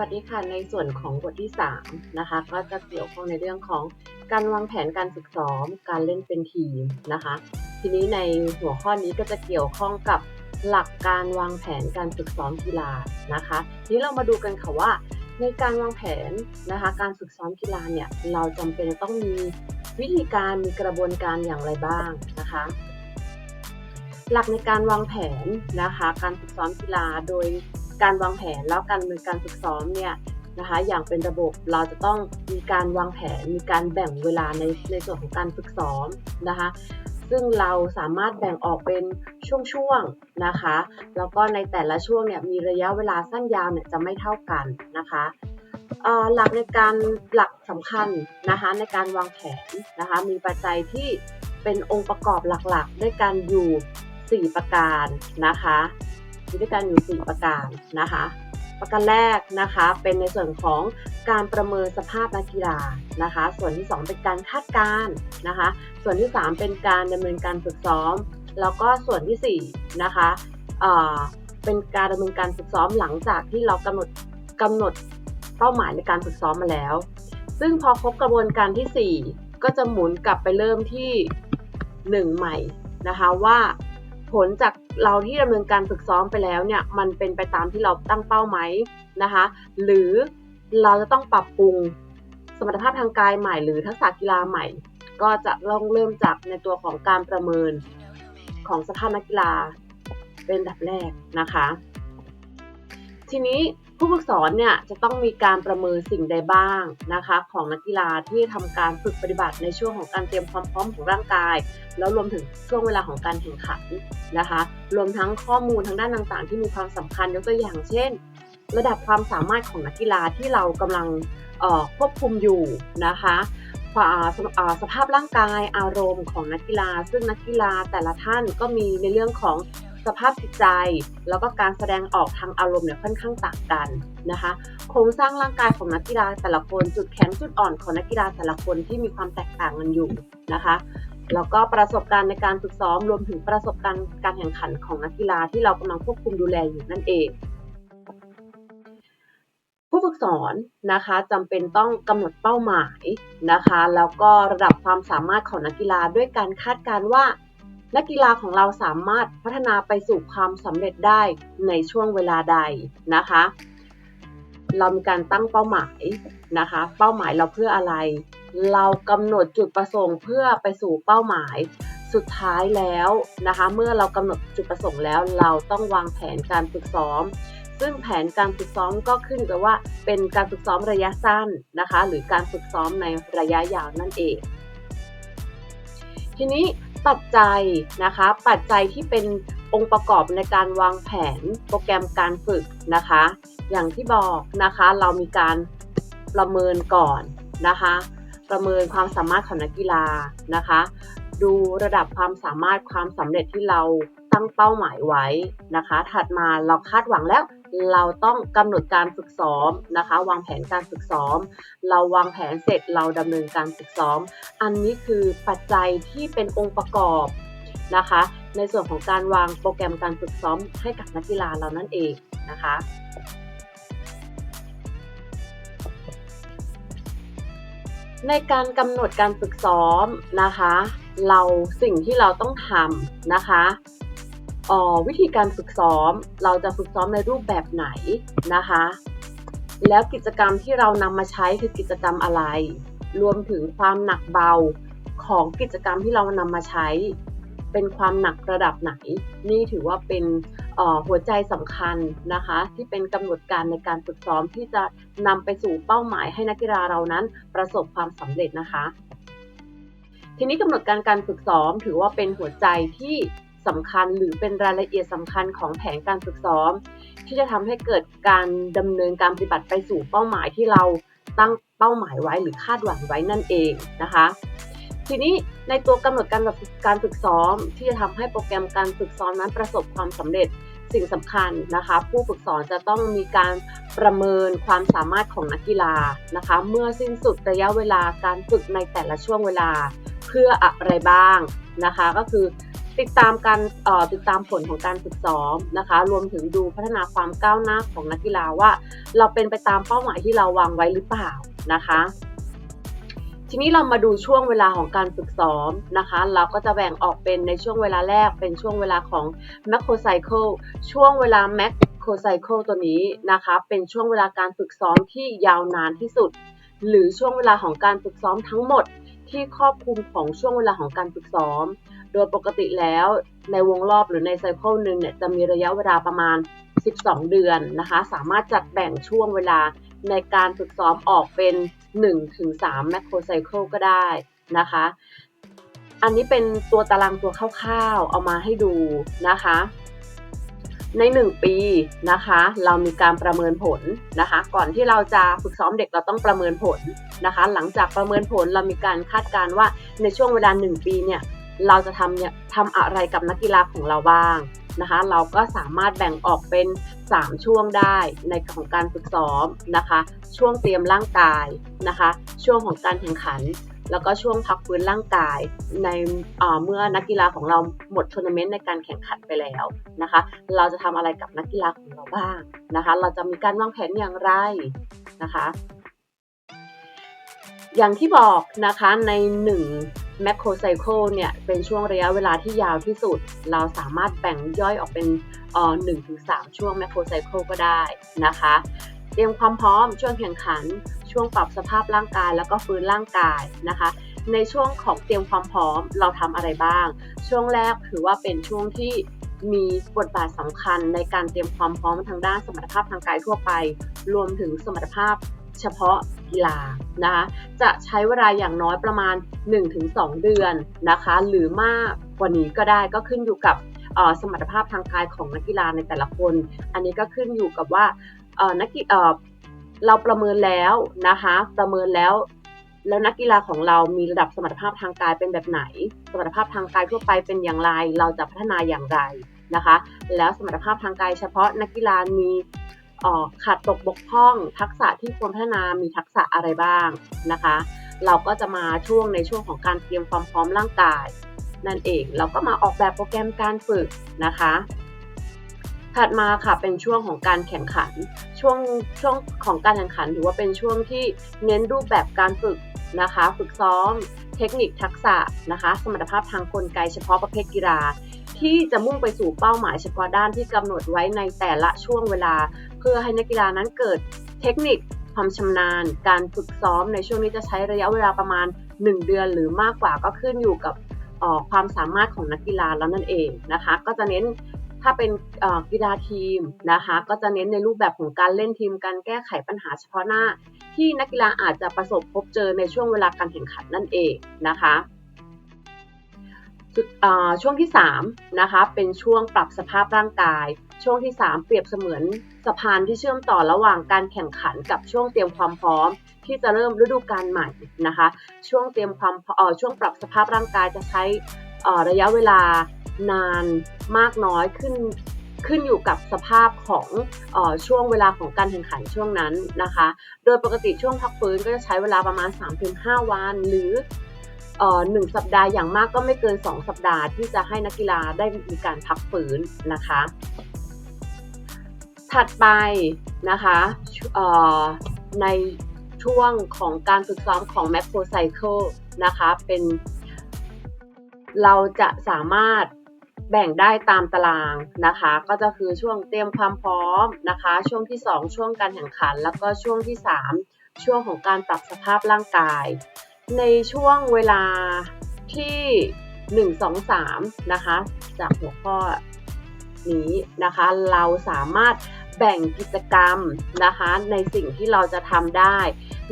วัสดีค่ะ ในส่วนของบทที่3นะคะ ก็จะเกี่ยวข้องในเรื่องของการวางแผนการฝึกซ้อม การเล่นเป็นทีมนะคะ ทีนี้ในหัวข้อนี้ก็จะเกี่ยวข้องกับหลักการวางแผนการฝึกซ้อมกีฬานะคะทีนี้เรามาดูกันค่ะว่า ในการวางแผนนะคะการฝึกซ้อมกีฬาเนี่ยเราจำเป็นต้องมีวิธีการมีกระบวนการอย่างไรบ้างนะคะหลักในการวางแผนนะคะ การฝึกซ้อมกีฬาโดย การวางแผนแล้วการเนินการฝึกซ้อมเนี่ยนะคะอย่างเป็นระบบเราจะต้องมีการวางแผนมีการแบ่งเวลาในในส่วนของการฝึกซ้อมนะคะซึ่งเราสามารถแบ่งออกเป็นช่วงๆนะคะ แล้วก็ในแต่ละช่วงเนี่ยมีระยะเวลาสั้นยาวเนี่ยจะไม่เท่ากันนะคะหลักในการหลักสำคัญนะคะในการวางแผนนะคะมีปัจจัยที่เป็นองค์ประกอบหลักๆ ด้วยกันอยู่ 4 ประการนะคะ มีด้วยกันอยู่ 4 ประการนะคะ ประการแรกนะคะเป็นในส่วนของการประเมินสภาพนักกีฬานะคะ ส่วนที่ 2 เป็นการคาดการณ์นะคะ ส่วนที่ 3 เป็นการดำเนินการฝึกซ้อม แล้วก็ส่วนที่4นะคะเอ่อเป็นการดำเนินการฝึกซ้อมหลังจากที่เรากำหนดกำหนดเป้าหมายในการฝึกซ้อมมาแล้ว ซึ่งพอครบกระบวนการที่ 4 ก็จะหมุนกลับไปเริ่มที่ 1 ใหม่นะคะว่า ผลจากเราที่ดำเนินการฝึกซ้อมไปแล้วเนี่ยมันเป็นไปตามที่เราตั้งเป้าไหมนะคะ หรือเราจะต้องปรับปรุงสมรรถภาพทางกายใหม่ หรือทักษะกีฬาใหม่ ก็จะต้องเริ่มจากในตัวของการประเมินของสภาพนักกีฬาเป็นดับแรกนะคะ ทีนี้ ผู้ฝึกสอนเนี่ยจะต้องมีการประเมินสิ่งใดบ้างนะคะ ของนักกีฬาที่ทำการฝึกปฏิบัติในช่วงของการเตรียมความพร้อมของร่างกาย แล้วรวมถึงช่วงเวลาของการแข่งขันนะคะ รวมทั้งข้อมูลทางด้านต่างๆ ที่มีความสำคัญยกตัวอย่างเช่น ระดับความสามารถของนักกีฬาที่เรากำลังควบคุมอยู่นะคะสภาพร่างกายอารมณ์ของนักกีฬา ซึ่งนักกีฬาแต่ละท่านก็มีในเรื่องของ สภาพจิตใจ แล้วก็การแสดงออกทางอารมณ์เนี่ยค่อนข้างต่างกันนะคะ โครงสร้างร่างกายของนักกีฬาแต่ละคนจุดแข็งจุดอ่อนของนักกีฬาแต่ละคนที่มีความแตกต่างกันอยู่นะคะแล้วก็ประสบการณ์ในการฝึกซ้อมรวมถึงประสบการณ์การแข่งขันของนักกีฬาที่เรากำลังควบคุมดูแลอยู่นั่นเอง ผู้ฝึกสอนนะคะจำเป็นต้องกำหนดเป้าหมายนะคะ แล้วก็ระดับความสามารถของนักกีฬาด้วยการคาดการณ์ว่า นักกีฬาของเราสามารถพัฒนาไปสู่ความสำเร็จได้ในช่วงเวลาใดนะคะ เรามีการตั้งเป้าหมายนะคะ เป้าหมายเราเพื่ออะไร เรากำหนดจุดประสงค์เพื่อไปสู่เป้าหมายสุดท้ายแล้วนะคะ เมื่อเรากำหนดจุดประสงค์แล้ว เราต้องวางแผนการฝึกซ้อม ซึ่งแผนการฝึกซ้อมก็ขึ้นกับว่าเป็นการฝึกซ้อมระยะสั้นนะคะ หรือการฝึกซ้อมในระยะยาวนั่นเอง ทีนี้ ปัจจัยนะคะ ปัจจัยที่เป็นองค์ประกอบในการวางแผนโปรแกรมการฝึกนะคะ อย่างที่บอกนะคะเรามีการประเมินก่อนนะคะ ประเมินความสามารถของนักกีฬานะคะ ดูระดับความสามารถความสำเร็จที่เราตั้งเป้าหมายไว้นะคะ ถัดมาเราคาดหวังแล้ว เราต้องกำหนดการฝึกซ้อมนะคะ วางแผนการฝึกซ้อม เราวางแผนเสร็จเราดำเนินการฝึกซ้อม อันนี้คือปัจจัยที่เป็นองค์ประกอบนะคะ ในส่วนของการวางโปรแกรมการฝึกซ้อมให้กับนักกีฬาเรานั่นเองนะคะในการกำหนดการฝึกซ้อมนะคะ เราสิ่งที่เราต้องทำนะคะ วิธีการฝึกซ้อม เราจะฝึกซ้อมในรูปแบบไหนนะคะ แล้วกิจกรรมที่เรานำมาใช้คือกิจกรรมอะไร รวมถึงความหนักเบาของกิจกรรมที่เรานำมาใช้ เป็นความหนักระดับไหน นี่ถือว่าเป็นหัวใจสำคัญนะคะ ที่เป็นกำหนดการในการฝึกซ้อมที่จะนำไปสู่เป้าหมายให้นักกีฬาเรานั้นประสบความสำเร็จนะคะ ทีนี้กำหนดการการฝึกซ้อมถือว่าเป็นหัวใจที่ สำคัญหรือเป็นรายละเอียดสำคัญของแผนการฝึกซ้อม ที่จะทำให้เกิดการดำเนินการปฏิบัติไปสู่เป้าหมายที่เราตั้งเป้าหมายไว้หรือคาดหวังไว้นั่นเองนะคะ ทีนี้ในตัวกำหนดการการฝึกซ้อม ที่จะทำให้โปรแกรมการฝึกซ้อมนั้นประสบความสำเร็จสิ่งสำคัญนะคะ ผู้ฝึกสอนจะต้องมีการประเมินความสามารถของนักกีฬานะคะ เมื่อสิ้นสุดระยะเวลาการฝึกในแต่ละช่วงเวลา เพื่ออะไรบ้างนะคะ ก็คือ ติดตามการติดตามผลของการฝึกซ้อมนะคะ รวมถึงดูพัฒนาความก้าวหน้าของนักกีฬาว่า เราเป็นไปตามเป้าหมายที่เราวางไว้หรือเปล่านะคะ ทีนี้เรามาดูช่วงเวลาของการฝึกซ้อมนะคะ เราก็จะแบ่งออกเป็นในช่วงเวลาแรกเป็นช่วงเวลาของ macro cycle ช่วงเวลา macro cycle ตัวนี้นะคะ เป็นช่วงเวลาการฝึกซ้อมที่ยาวนานที่สุด หรือช่วงเวลาของการฝึกซ้อมทั้งหมดที่ครอบคลุมของช่วงเวลาของการฝึกซ้อม ดยปกติแล้วในวงรอบหรือในไซเคิลหนึ่งเนี่ยจะมีระยะเวลาประมาณ 12 เดือนนะคะ สามารถจัดแบ่งช่วงเวลาในการฝึกซ้อมออกเป็น 1-3 macro cycle ก็ได้นะคะ อันนี้เป็นตัวตารางตัวคร่าวๆ เอามาให้ดูนะคะ ใน 1 ปีนะคะ เรามีการประเมินผลนะคะ ก่อนที่เราจะฝึกซ้อมเด็กเราต้องประเมินผลนะคะ หลังจากประเมินผลเรามีการคาดการณ์ว่าในช่วงเวลา 1 ปีเนี่ย เราจะทำทำอะไรกับนักกีฬาของเราบ้างนะคะ เราก็สามารถแบ่งออกเป็น 3 ช่วงได้ในของการฝึกซ้อมนะคะ ช่วงเตรียมร่างกายนะคะ ช่วงของการแข่งขัน แล้วก็ช่วงพักฟื้นร่างกายในเมื่อนักกีฬาของเราหมดทัวร์นาเมนต์ในการแข่งขันไปแล้วนะคะ เราจะทำอะไรกับนักกีฬาของเราบ้างนะคะ เราจะมีการวางแผนอย่างไรนะคะอย่างที่บอกนะคะใน 1 macro cycle เนี่ยเป็นช่วงระยะเวลาที่ยาวที่สุด เราสามารถแบ่งย่อยออกเป็นเอ่อ1-3ช่วง macro cycle ก็ได้นะคะ เตรียมความพร้อมช่วงแข่งขัน ช่วงปรับสภาพร่างกายแล้วก็ฟื้นร่างกายนะคะ ในช่วงของเตรียมความพร้อมเราทำอะไรบ้าง ช่วงแรกถือว่าเป็นช่วงที่มีบทบาทสำคัญในการเตรียมความพร้อมทางด้านสมรรถภาพทางกายทั่วไป รวมถึงสมรรถภาพ เฉพาะกีฬานะคะจะใช้เวลาอย่างน้อยประมาณ 1-2 เดือนนะคะ หรือมากกว่านี้ก็ได้ก็ขึ้นอยู่กับสมรรถภาพทางกายของนักกีฬาในแต่ละคน อันนี้ก็ขึ้นอยู่กับว่านักกีฬาเราประเมินแล้วนะคะประเมินแล้วแล้วนักกีฬาของเรามีระดับสมรรถภาพทางกายเป็นแบบไหน สมรรถภาพทางกายทั่วไปเป็นอย่างไร เราจะพัฒนาอย่างไรนะคะ แล้วสมรรถภาพทางกายเฉพาะนักกีฬามี ขาดตกบกพร่อง ทักษะที่ควรพัฒนามีทักษะอะไรบ้างนะคะ เราก็จะมาช่วงในช่วงของการเตรียมความพร้อมร่างกาย นั่นเองเราก็มาออกแบบโปรแกรมการฝึกนะคะถัดมาค่ะเป็นช่วงของการแข่งขัน ช่วงช่วงของการแข่งขันถือว่าเป็นช่วงที่เน้นรูปแบบการฝึกนะคะ ฝึกซ้อม เทคนิคทักษะนะคะ สมรรถภาพทางกลไกเฉพาะประเภทกีฬา ที่จะมุ่งไปสู่เป้าหมายเฉพาะด้านที่กำหนดไว้ในแต่ละช่วงเวลา เพื่อให้นักกีฬานั้นเกิดเทคนิคความชำนาญ การฝึกซ้อมในช่วงนี้จะใช้ระยะเวลาประมาณ 1 เดือนหรือมากกว่าก็ขึ้นอยู่กับความสามารถของนักกีฬาแล้วนั่นเองนะคะ ก็จะเน้นถ้าเป็นกีฬาทีมนะคะก็จะเน้นในรูปแบบของการเล่นทีมการแก้ไขปัญหาเฉพาะหน้า ที่นักกีฬาอาจจะประสบพบเจอในช่วงเวลาการแข่งขันนั่นเองนะคะ ช่วงที่3นะคะเป็นช่วงปรับสภาพร่างกาย ช่วงที่ 3 เปรียบเสมือนสะพานที่เชื่อมต่อระหว่างการแข่งขันกับช่วงเตรียมความพร้อม ที่จะเริ่มฤดูกาลใหม่นะคะ ช่วงเตรียมความเอ่อช่วงปรับสภาพร่างกายจะใช้ระยะเวลานานมากน้อยขึ้นขึ้นอยู่กับสภาพของออช่วงเวลาของการแข่งขันช่วงนั้นนะคะ โดยปกติช่วงพักฟื้นก็จะใช้เวลาประมาณ 3-5 วัน หรือ หนึ่งสัปดาห์อย่างมากก็ไม่เกิน 2 สัปดาห์ที่จะให้นักกีฬาได้มีการพักฟื้นนะคะ ถัดไปนะคะในช่วงของการฝึกซ้อมของ Macro Cycle นะคะ เป็น เราจะสามารถแบ่งได้ตามตารางนะคะ ก็จะคือช่วงเตรียมความพร้อมนะคะ ช่วงที่ 2 ช่วงการแข่งขัน แล้วก็ช่วงที่ 3 ช่วงของการปรับสภาพร่างกาย ในช่วงเวลาที่ 1 2 3 นะคะ จากหัวข้อนี้นะคะ เราสามารถแบ่งกิจกรรมนะคะ ในสิ่งที่เราจะทำได้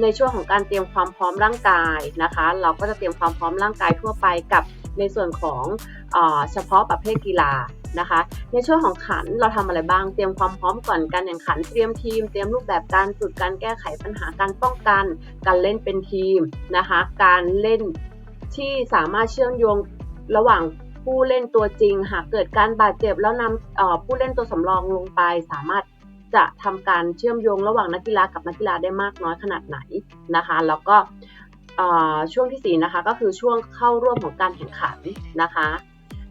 ในช่วงของการเตรียมความพร้อมร่างกายนะคะ เราก็จะเตรียมความพร้อมร่างกายทั่วไปกับในส่วนของเฉพาะประเภทกีฬา นะคะ ในช่วงของขันเราทำอะไรบ้าง เตรียมความพร้อมก่อนการแข่งขัน เตรียมทีม เตรียมรูปแบบการฝึกการแก้ไขปัญหาการป้องกัน การเล่นเป็นทีมนะคะ การเล่นที่สามารถเชื่อมโยงระหว่างผู้เล่นตัวจริง หากเกิดการบาดเจ็บแล้วนำผู้เล่นตัวสำรองลงไป สามารถจะทำการเชื่อมโยงระหว่างนักกีฬากับนักกีฬาได้มากน้อยขนาดไหนนะคะ แล้วก็ช่วงที่ 4 นะคะก็คือช่วงเข้าร่วมของการแข่งขันนะคะ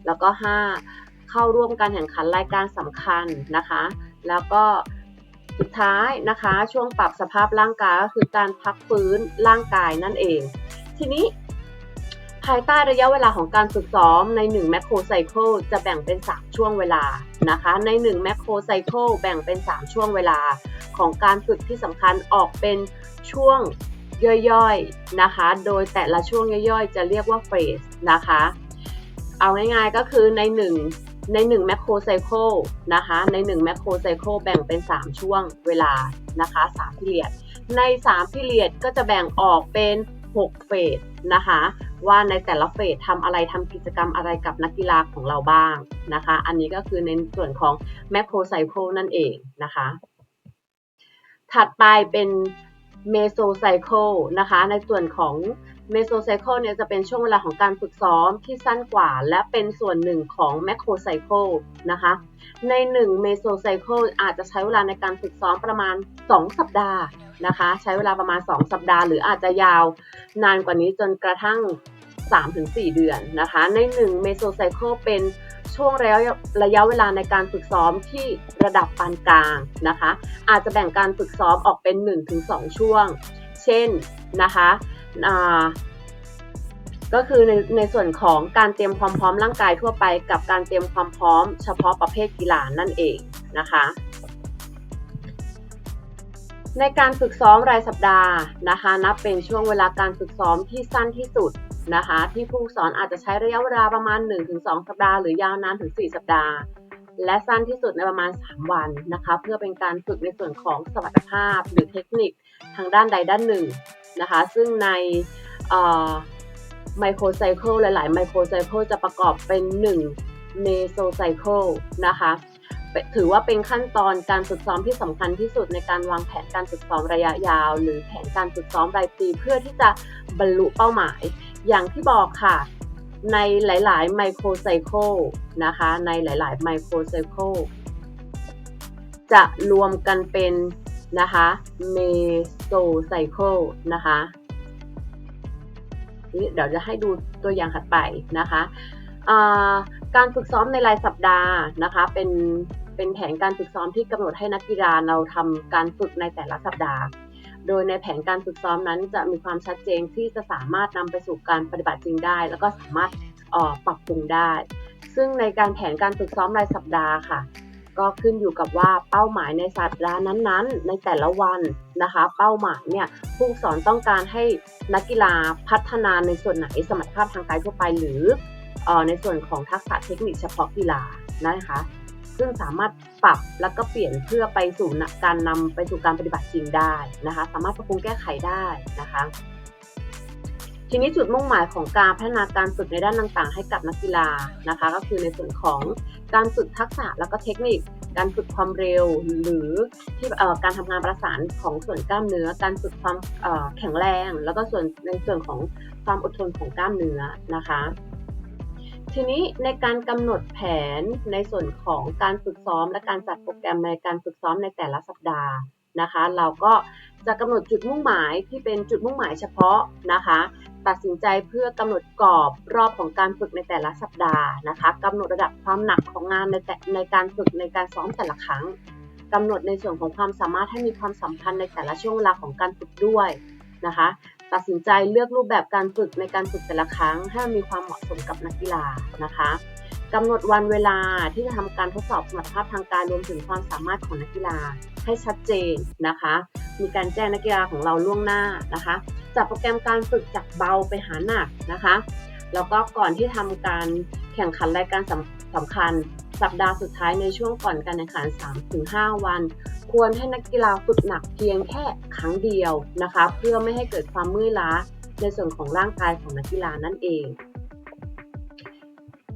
แล้วก็ 5 เข้าร่วมการแข่งขันรายการสำคัญนะคะ แล้วก็สุดท้ายนะคะ ช่วงปรับสภาพร่างกายก็คือการพักฟื้นร่างกายนั่นเอง ทีนี้ภายใต้ระยะเวลาของการฝึกซ้อมใน1 macro cycle จะแบ่งเป็น 3 ช่วงเวลานะคะ ใน1 macro cycle แบ่งเป็น 3 ช่วงเวลาของการฝึกที่สำคัญออกเป็นช่วงย่อยๆนะคะ โดยแต่ละช่วงย่อยๆ จะเรียกว่าเฟสนะคะ เอาง่ายๆก็คือใน1 ใน1 macro cycle นะคะใน1 macro cycle แบ่งเป็น 3 ช่วงเวลานะคะ3 period ใน3 period ก็จะแบ่งออกเป็น 6 เฟสนะคะว่าในแต่ละเฟสทำอะไรทำกิจกรรมอะไรกับนักกีฬาของเราบ้างนะคะ อันนี้ก็คือในส่วนของ macro cycle นั่นเองนะคะ ถัดไปเป็น mesocycle นะคะ ในส่วนของ mesocycle เนี่ยจะเป็นช่วงเวลาของการฝึกซ้อมที่สั้นกว่า และเป็นส่วนหนึ่งของ macrocycle นะคะ ใน1 mesocycle อาจจะใช้เวลาในการฝึกซ้อมประมาณ 2 สัปดาห์นะคะ ใช้เวลาประมาณ 2 สัปดาห์ หรืออาจจะยาวนานกว่านี้จนกระทั่ง 3-4 เดือนนะคะ ใน1 mesocycle เป็น ช่วงระยะระยะเวลาในการฝึกซ้อมที่ระดับปานกลางนะคะ อาจจะแบ่งการฝึกซ้อมออกเป็น 1-2 ช่วง เช่นนะคะก็คือในในส่วนของการเตรียมความพร้อมร่างกายทั่วไป กับการเตรียมความพร้อมเฉพาะประเภทกีฬานั่นเองนะคะ ในการฝึกซ้อมรายสัปดาห์นะคะ นับเป็นช่วงเวลาการฝึกซ้อมที่สั้นที่สุด นะคะ ที่ผู้สอนอาจจะใช้ระยะเวลาประมาณ 1-2 สัปดาห์หรือยาวนานถึง 4 สัปดาห์ และสั้นที่สุดในประมาณ 3 วันนะคะ เพื่อเป็นการฝึกในส่วนของสมรรถภาพ หรือเทคนิคทางด้านใดด้านหนึ่งนะคะ ซึ่งในไมโครไซเคิลหลายๆไมโครไซเคิลจะประกอบเป็น1เมโซไซเคิลนะคะถือว่าเป็นขั้นตอนการฝึกซ้อมที่สำคัญที่สุดในการวางแผนการฝึกซ้อมระยะยาว หรือแผนการฝึกซ้อมรายปีเพื่อที่จะบรรลุเป้าหมาย อย่างที่บอกค่ะ ในหลาย ๆ ไมโครไซเคิลนะคะ ในหลาย ๆ ไมโครไซเคิลจะรวมกันเป็นนะคะเมโซไซเคิลนะคะเดี๋ยวจะให้ดูตัวอย่างถัดไปนะคะการฝึกซ้อมในรายสัปดาห์นะคะ เป็นเป็นแผนการฝึกซ้อมที่กำหนดให้นักกีฬาเราทำการฝึกในแต่ละสัปดาห์ โดยในแผนการฝึกซ้อมนั้น จะมีความชัดเจนที่จะสามารถนำไปสู่การปฏิบัติจริงได้ แล้วก็สามารถปรับปรุงได้ ซึ่งในการแผนการฝึกซ้อมรายสัปดาห์ค่ะ ก็ขึ้นอยู่กับว่าเป้าหมายในสัปดาห์นั้นๆ ในแต่ละวันนะคะ เป้าหมายเนี่ยผู้สอนต้องการให้นักกีฬาพัฒนาในส่วนไหนสมรรถภาพทางกายทั่วไปหรืออในส่วนของทักษะเทคนิคเฉพาะกีฬานะคะ ซึ่งสามารถปรับแล้วก็เปลี่ยนเพื่อไปสู่การนำไปสู่การปฏิบัติจริงได้นะคะ สามารถปรับปรุงแก้ไขได้นะคะทีนี้จุดมุ่งหมายของการพัฒนาการฝึกในด้านต่างๆ ให้กับนักกีฬานะคะ ก็คือในส่วนของการฝึกทักษะแล้วก็เทคนิค การฝึกความเร็วหรือที่การทำงานประสานของส่วนกล้ามเนื้อ การฝึกความแข็งแรง แล้วก็ส่วนในส่วนของความอดทนของกล้ามเนื้อนะคะ ทีนี้ในการกำหนดแผนในส่วนของการฝึกซ้อม และการจัดโปรแกรมในการฝึกซ้อมในแต่ละสัปดาห์นะคะ เราก็จะกำหนดจุดมุ่งหมายที่เป็นจุดมุ่งหมายเฉพาะนะคะ ตัดสินใจเพื่อกำหนดกรอบรอบของการฝึกในแต่ละสัปดาห์นะคะกำหนดระดับความหนักของงานในแต่ในการฝึกในการซ้อมแต่ละครั้งกำหนดในส่วนของความสามารถให้มีความสัมพันธ์ในแต่ละช่วงเวลาของการฝึกด้วยนะคะ ตัดสินใจเลือกรูปแบบการฝึกในการฝึกแต่ละครั้ง ให้มีความเหมาะสมกับนักกีฬานะคะกำหนดวันเวลาที่จะทำการทดสอบสมรรถภาพทางกายรวมถึงความสามารถของนักกีฬาให้ชัดเจนนะคะ มีการแจ้งนักกีฬาของเราล่วงหน้านะคะ จัดโปรแกรมการฝึกจากเบาไปหาหนักนะคะ แล้วก็ก่อนที่ทำการแข่งขันรายการสำสำคัญ สัปดาห์สุดท้ายในช่วงก่อนการแข่งขัน 3-5 วัน ควรให้นักกีฬาฝึกหนักเพียงแค่ครั้งเดียวนะคะ เพื่อไม่ให้เกิดความเมื่อยล้าในส่วนของร่างกายของนักกีฬานั่นเอง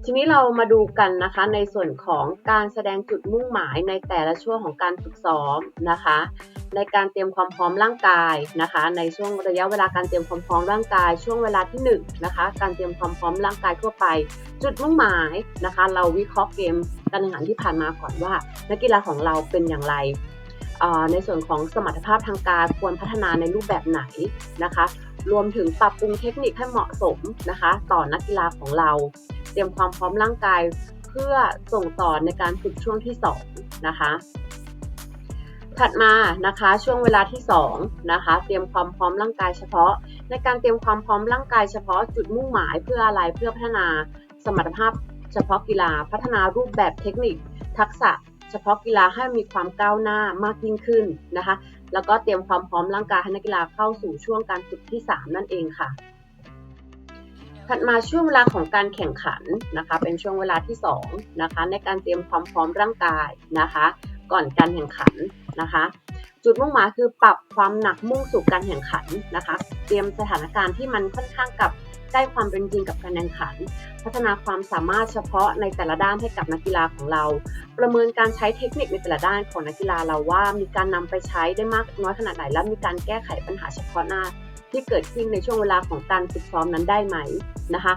ทีนี้เรามาดูกันนะคะในส่วนของการแสดงจุดมุ่งหมายในแต่ละช่วงของการฝึกซ้อมนะคะ ในการเตรียมความพร้อมร่างกายนะคะ ในช่วงระยะเวลาการเตรียมความพร้อมร่างกาย ช่วงเวลาที่1นนะคะการเตรียมความพร้อมร่างกายทั่วไป จุดมุ่งหมายนะคะ เราวิเคราะห์เกมการแข่งขันที่ผ่านมาก่อนว่า นักกีฬาของเราเป็นอย่างไรในส่วนของสมรรถภาพทางการควรพัฒนาในรูปแบบไหนนะคะ รวมถึงปรับปรุงเทคนิคให้เหมาะสมนะคะ ต่อนักกีฬาของเรา เตรียมความพร้อมร่างกายเพื่อส่งต่อในการฝึกช่วงที่2นะคะ ถัดมานะคะช่วงเวลาที่2นะคะเตรียมความพร้อมร่างกายเฉพาะ ในการเตรียมความพร้อมร่างกายเฉพาะจุดมุ่งหมายเพื่ออะไรเพื่อพัฒนาสมรรถภาพเฉพาะกีฬาพัฒนารูปแบบเทคนิค ทักษะเฉพาะกีฬาให้มีความก้าวหน้ามากยิ่งขึ้นนะคะ แล้วก็เตรียมความพร้อมร่างกายให้นักกีฬาเข้าสู่ช่วงการฝึกที่ 3 นั่นเองค่ะ ถัดมาช่วงเวลาของการแข่งขันนะคะ เป็นช่วงเวลาที่2นะคะในการเตรียมความพร้อมร่างกายนะคะ ก่อนการแข่งขัน นะคะ จุดมุ่งหมายคือปรับความหนักมุ่งสู่การแข่งขันนะคะ เตรียมสถานการณ์ที่มันค่อนข้างกับใกล้ความเป็นจริงกับการแข่งขัน พัฒนาความสามารถเฉพาะในแต่ละด้านให้กับนักกีฬาของเรา ประเมินการใช้เทคนิคในแต่ละด้านของนักกีฬาเราว่ามีการนำไปใช้ได้มากน้อยขนาดไหน และมีการแก้ไขปัญหาเฉพาะหน้าที่เกิดขึ้นในช่วงเวลาของการฝึกซ้อมนั้นได้ไหมนะคะ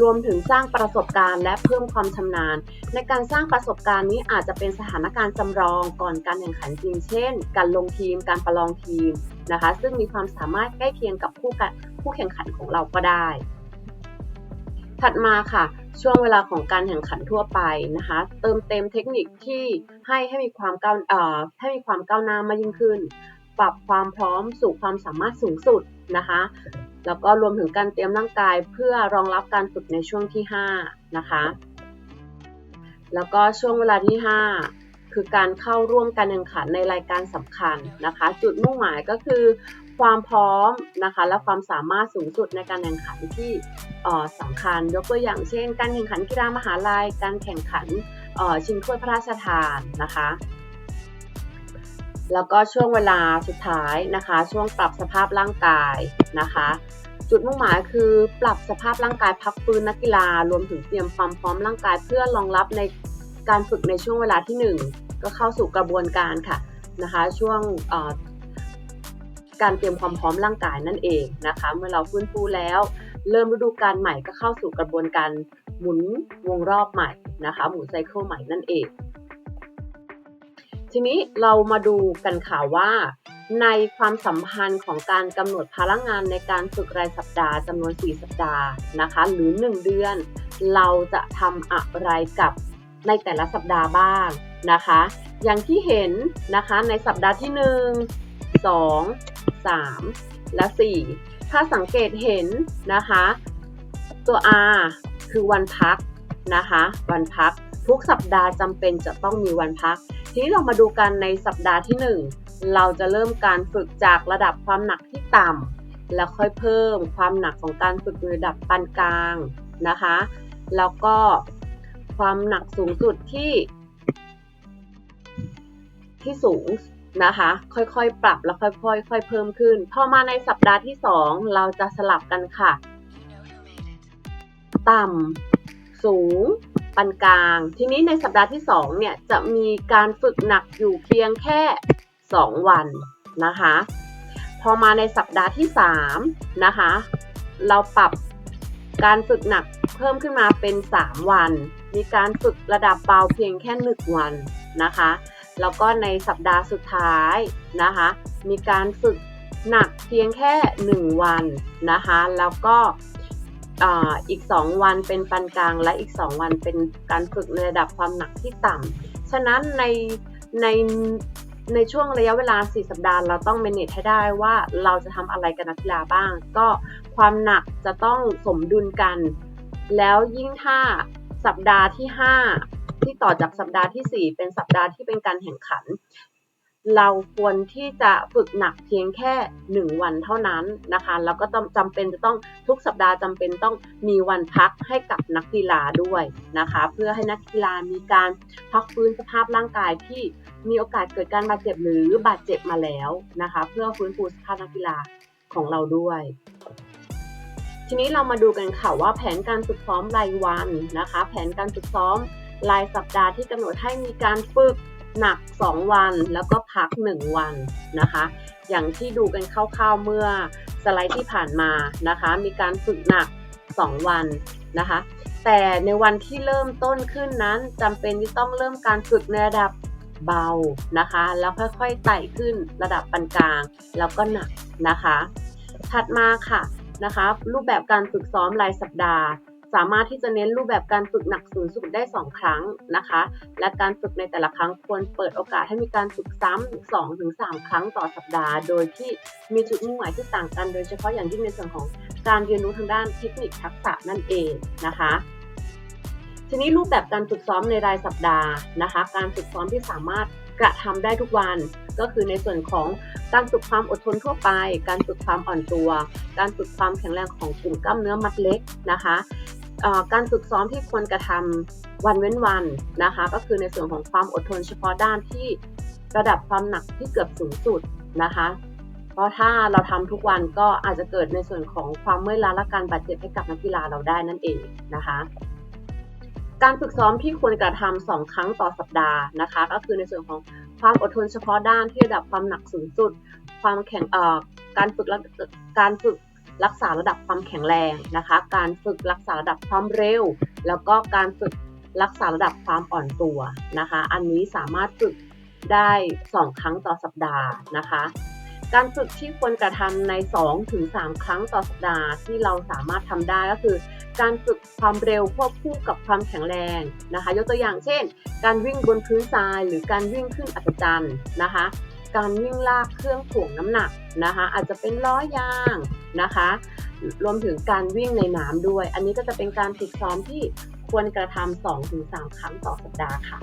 รวมถึงสร้างประสบการณ์และเพิ่มความชำนาญ ในการสร้างประสบการณ์นี้อาจจะเป็นสถานการณ์จำลองก่อนการแข่งขันจริงเช่น การลงทีม การประลองทีมนะคะ ซึ่งมีความสามารถใกล้เคียงกับผู้กันผู้แข่งขันของเราก็ได้ ถัดมาค่ะ ช่วงเวลาของการแข่งขันทั่วไปนะคะ เติมเต็มเทคนิคที่ให้ให้มีความก้าวเอ่อให้มีความก้าวหน้ามากยิ่งขึ้น ปรับความพร้อมสู่ความสามารถสูงสุดนะคะแล้วก็รวมถึงการเตรียมร่างกายเพื่อรองรับการฝึกในช่วงที่ 5 นะคะ แล้วก็ช่วงเวลาที่ 5 คือการเข้าร่วมการแข่งขันในรายการสำคัญนะคะ จุดมุ่งหมายก็คือความพร้อมนะคะและความสามารถสูงสุดในการแข่งขันที่สำคัญ ยกตัวอย่างเช่น การแข่งขันกีฬามหาลัย การแข่งขันชิงถ้วยพระราชทานนะคะ แล้วก็ช่วงเวลาสุดท้ายนะคะ ช่วงปรับสภาพร่างกายนะคะ จุดมุ่งหมายคือปรับสภาพร่างกายพักฟื้นนักกีฬารวมถึงเตรียมความพร้อมร่างกาย เพื่อรองรับในการฝึกในช่วงเวลาที่ 1 ก็เข้าสู่กระบวนการค่ะนะคะ ช่วงการเตรียมความพร้อมร่างกายนั่นเองนะคะ เมื่อเราฟื้นฟูแล้ว เริ่มฤดูกาลใหม่ก็เข้าสู่กระบวนการหมุนวงรอบใหม่นะคะ หมุนไซเคิลใหม่นั่นเอง ทีนี้เรามาดูกันค่ะว่า ในความสัมพันธ์ของการกำหนดพลังงานในการฝึกรายสัปดาห์จำนวน 4 สัปดาห์นะคะหรือ 1 เดือน เราจะทำอะไรกับในแต่ละสัปดาห์บ้างนะคะ อย่างที่เห็นนะคะในสัปดาห์ที่ 1 2 3 และ 4 ถ้าสังเกตเห็นนะคะ ตัว R คือวันพักนะคะ วันพัก ทุกสัปดาห์จำเป็นจะต้องมีวันพัก ทีนี้เรามาดูกันในสัปดาห์ที่ 1 เราจะเริ่มการฝึกจากระดับความหนักที่ต่ำแล้วค่อยเพิ่มความหนักของการฝึกในระดับปานกลางนะคะ แล้วก็ความหนักสูงสุดที่ ที่สูงนะคะ ค่อยๆ ปรับแล้วค่อยๆค่อยเพิ่มขึ้น พอมาในสัปดาห์ที่ 2 เราจะสลับกันค่ะ ต่ำสูง ปานกลาง ทีนี้ในสัปดาห์ที่2เนี่ยจะมีการฝึกหนักอยู่เพียงแค่ 2 วันนะคะ พอมาในสัปดาห์ที่3นะคะ เราปรับการฝึกหนักเพิ่มขึ้นมาเป็น 3 วัน มีการฝึกระดับเบาเพียงแค่1วันนะคะ แล้วก็ในสัปดาห์สุดท้ายนะคะ มีการฝึกหนักเพียงแค่ 1 วันนะคะ แล้วก็ อีก 2 วันเป็นปานกลาง และอีก 2 วันเป็นการฝึกในระดับความหนักที่ต่ำฉะนั้นในในในช่วงระยะเวลา 4 สัปดาห์เราต้อง manage ให้ได้ว่าเราจะทำอะไรกับนักกีฬาบ้าง ก็ความหนักจะต้องสมดุลกัน แล้วยิ่งถ้าสัปดาห์ที่ 5 ที่ต่อจากสัปดาห์ที่ 4 เป็นสัปดาห์ที่เป็นการแข่งขัน เราควรที่จะฝึกหนักเพียงแค่ 1 วันเท่านั้นนะคะแล้วก็จำเป็นจะต้องทุกสัปดาห์จำเป็นต้องมีวันพักให้กับนักกีฬาด้วยนะคะ เพื่อให้นักกีฬามีการพักฟื้นสภาพร่างกายที่มีโอกาสเกิดการบาดเจ็บหรือบาดเจ็บมาแล้วนะคะ เพื่อฟื้นฟูสภาพนักกีฬาของเราด้วย ทีนี้เรามาดูกันค่ะว่าแผนการฝึกซ้อมรายวันนะคะ แผนการฝึกซ้อมรายสัปดาห์ที่กำหนดให้มีการฝึก หนัก 2 วันแล้วก็พัก 1 วันนะคะ อย่างที่ดูกันคร่าวๆเมื่อสไลด์ที่ผ่านมานะคะ มีการฝึกหนัก 2 วันนะคะ แต่ในวันที่เริ่มต้นขึ้นนั้นจำเป็นที่ต้องเริ่มการฝึกในระดับเบานะคะ แล้วค่อยๆไต่ขึ้นระดับปานกลาง แล้วก็หนักนะคะ ถัดมาค่ะนะคะ รูปแบบการฝึกซ้อมรายสัปดาห์ สามารถที่จะเน้นรูปแบบการฝึกหนักสูงสุดได้ 2 ครั้งนะคะ และการฝึกในแต่ละครั้งควรเปิดโอกาสให้มีการฝึกซ้ำ2-3ครั้งต่อสัปดาห์ โดยที่มีจุดมุ่งหมายที่ต่างกัน โดยเฉพาะอย่างยิ่งในส่วนของการเรียนรู้ทางด้านเทคนิคทักษะนั่นเองนะคะทีนี้รูปแบบการฝึกซ้อมในรายสัปดาห์นะคะ การฝึกซ้อมที่สามารถกระทำได้ทุกวัน ก็คือในส่วนของการฝึกความอดทนทั่วไป การฝึกความอ่อนตัว การฝึกความแข็งแรงของกลุ่มกล้ามเนื้อมัดเล็กนะคะ การฝึกซ้อมที่ควรกระทำวันเว้นวันนะคะ ก็คือในส่วนของความอดทนเฉพาะด้านที่ระดับความหนักที่เกือบสูงสุดนะคะ เพราะถ้าเราทำทุกวันก็อาจจะเกิดในส่วนของความเมื่อยล้าและการบาดเจ็บให้กับนักกีฬาเราได้นั่นเองนะคะ การฝึกซ้อมที่ควรกระทำสองครั้งต่อสัปดาห์นะคะ ก็คือในส่วนของความอดทนเฉพาะด้านที่ระดับความหนักสูงสุด ความแข็งเอ่อการฝึกรักการฝึก รักษาระดับความแข็งแรงนะคะ การฝึกรักษาระดับความเร็ว แล้วก็การฝึกรักษาระดับความอ่อนตัวนะคะ อันนี้สามารถฝึกได้ 2 ครั้งต่อสัปดาห์นะคะ การฝึกที่ควรกระทำใน 2-3 ครั้งต่อสัปดาห์ที่เราสามารถทำได้ก็คือ การฝึกความเร็วควบคู่กับความแข็งแรงนะคะ ยกตัวอย่างเช่น การวิ่งบนพื้นทรายหรือการวิ่งขึ้นอัศจรรย์นะคะ การวิ่งลากเครื่องถ่วงน้ำหนักนะคะ อาจจะเป็นล้อยางนะคะ รวมถึงการวิ่งในน้ำด้วย อันนี้ก็จะเป็นการฝึกซ้อมที่ควรกระทำ2-3ครั้งต่อสัปดาห์ค่ะ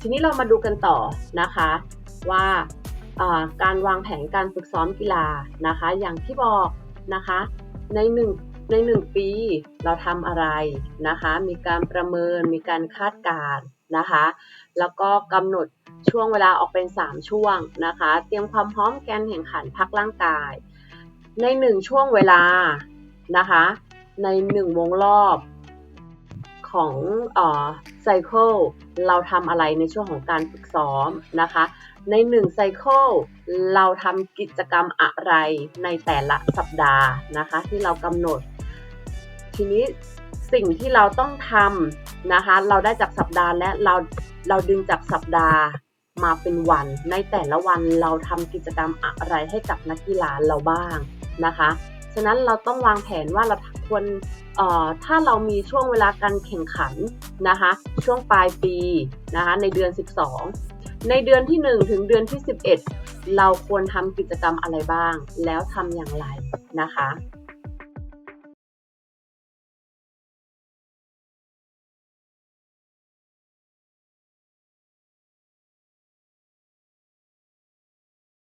ทีนี้เรามาดูกันต่อนะคะว่าการวางแผนการฝึกซ้อมกีฬานะคะ อย่างที่บอกนะคะในหนึ่งในหนึ่งปีเราทำอะไรนะคะ มีการประเมินมีการคาดการณ์ นะคะ แล้วก็กำหนดช่วงเวลาออกเป็น 3 ช่วงนะคะ เตรียมความพร้อมแกนแข่งขันพักร่างกาย ใน 1 ช่วงเวลานะคะ ใน 1 วงรอบของเอ่อไซเคิลเราทำอะไรในช่วงของการฝึกซ้อมนะคะ ใน1ไซเคิลเราทำกิจกรรมอะไรในแต่ละสัปดาห์นะคะ ที่เรากำหนด ทีนี้สิ่งที่เราต้องทำ นะคะ เราได้จากสัปดาห์และเราเราดึงจากสัปดาห์มาเป็นวัน ในแต่ละวันเราทำกิจกรรมอะไรให้กับนักกีฬาเราบ้างนะคะ ฉะนั้นเราต้องวางแผนว่าเราควรเอ่อถ้าเรามีช่วงเวลาการแข่งขันนะคะ ช่วงปลายปีนะคะในเดือน 12 ในเดือนที่ 1 ถึงเดือนที่ 11 เราควรทำกิจกรรมอะไรบ้าง แล้วทำอย่างไรนะคะ